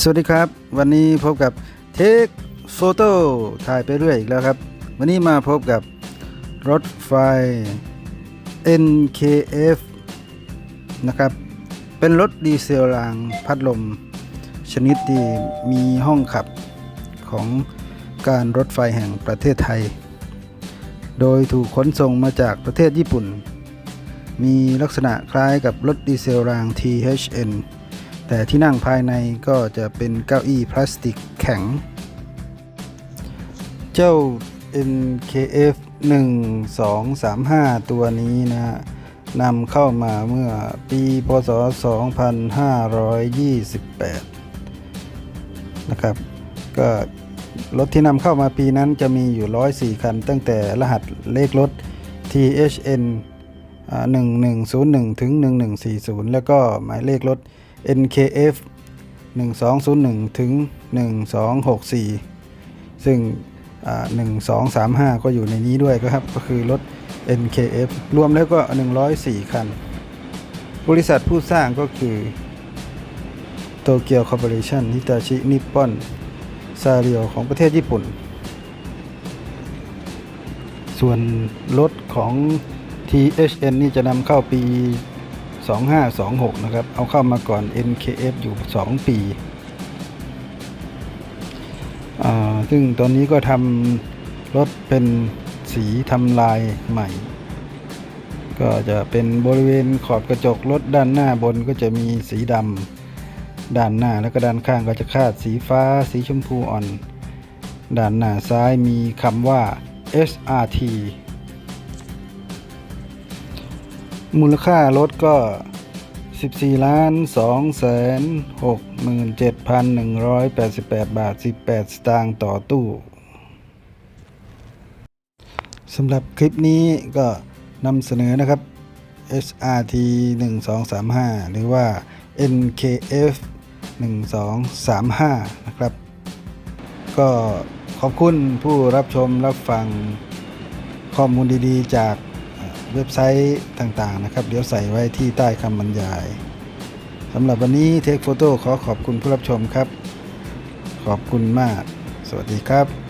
สวัสดีครับ วันนี้พบกับเทคโฟโต้ถ่ายไปเรื่อยอีกแล้วครับ วันนี้มาพบกับรถไฟ NKF นะครับ เป็นรถดีเซลรางพัดลม ชนิดที่มีห้องขับของการรถไฟแห่งประเทศไทย โดยถูกขนส่งมาจากประเทศญี่ปุ่น มีลักษณะคล้ายกับรถดีเซลราง THN แต่ที่นั่งภายในก็จะเป็นเก้าอี้พลาสติกแข็ง เจ้า NKF 1235 ตัวนี้นะฮะนำเข้ามาเมื่อปีพศ 2528 นะครับ ก็รถที่นำเข้ามาปีนั้นจะมีอยู่ 104 คัน ตั้งแต่รหัสเลขรถ THN อ่า1101 ถึง 1140 แล้วก็หมายเลขรถ NKF 1201 ถึง 1264 ซึ่งอ่า1235 ก็อยู่ในนี้ด้วยครับ ก็คือรถ NKF รวมแล้วก็ 104 คัน บริษัทผู้สร้างก็คือโตเกียวคอร์ปอเรชั่นฮิตาชินิปปอนซาเรียวของประเทศญี่ปุ่น ส่วนรถของ THN นี่จะนำเข้าปี 2526 นะครับ เอาเข้ามาก่อน NKF อยู่ 2 ปีซึ่งตอนนี้ก็ทำรถเป็นสีทำลายใหม่ ก็จะเป็นบริเวณขอบกระจกรถด้านหน้าบนก็จะมีสีดำด้านหน้าแล้วก็ด้านข้างก็จะคาดสีฟ้าสีชมพูอ่อน ด้านหน้าซ้ายมีคำว่า SRT มูลค่ารถก็ 14ล้าน2แสน67,188บาท18สตางค์ต่อตู้สำหรับคลิปนี้ก็นำเสนอนะครับ SRT 1235 หรือว่า NKF 1235 นะครับ ก็ขอบคุณผู้รับชมรับฟังข้อมูลดีๆจาก เว็บไซต์ต่างๆนะครับ เดี๋ยวใส่ไว้ที่ใต้คำบรรยายสำหรับวันนี้เทคโฟโต้ขอขอบคุณผู้รับชมครับ ขอบคุณมาก สวัสดีครับ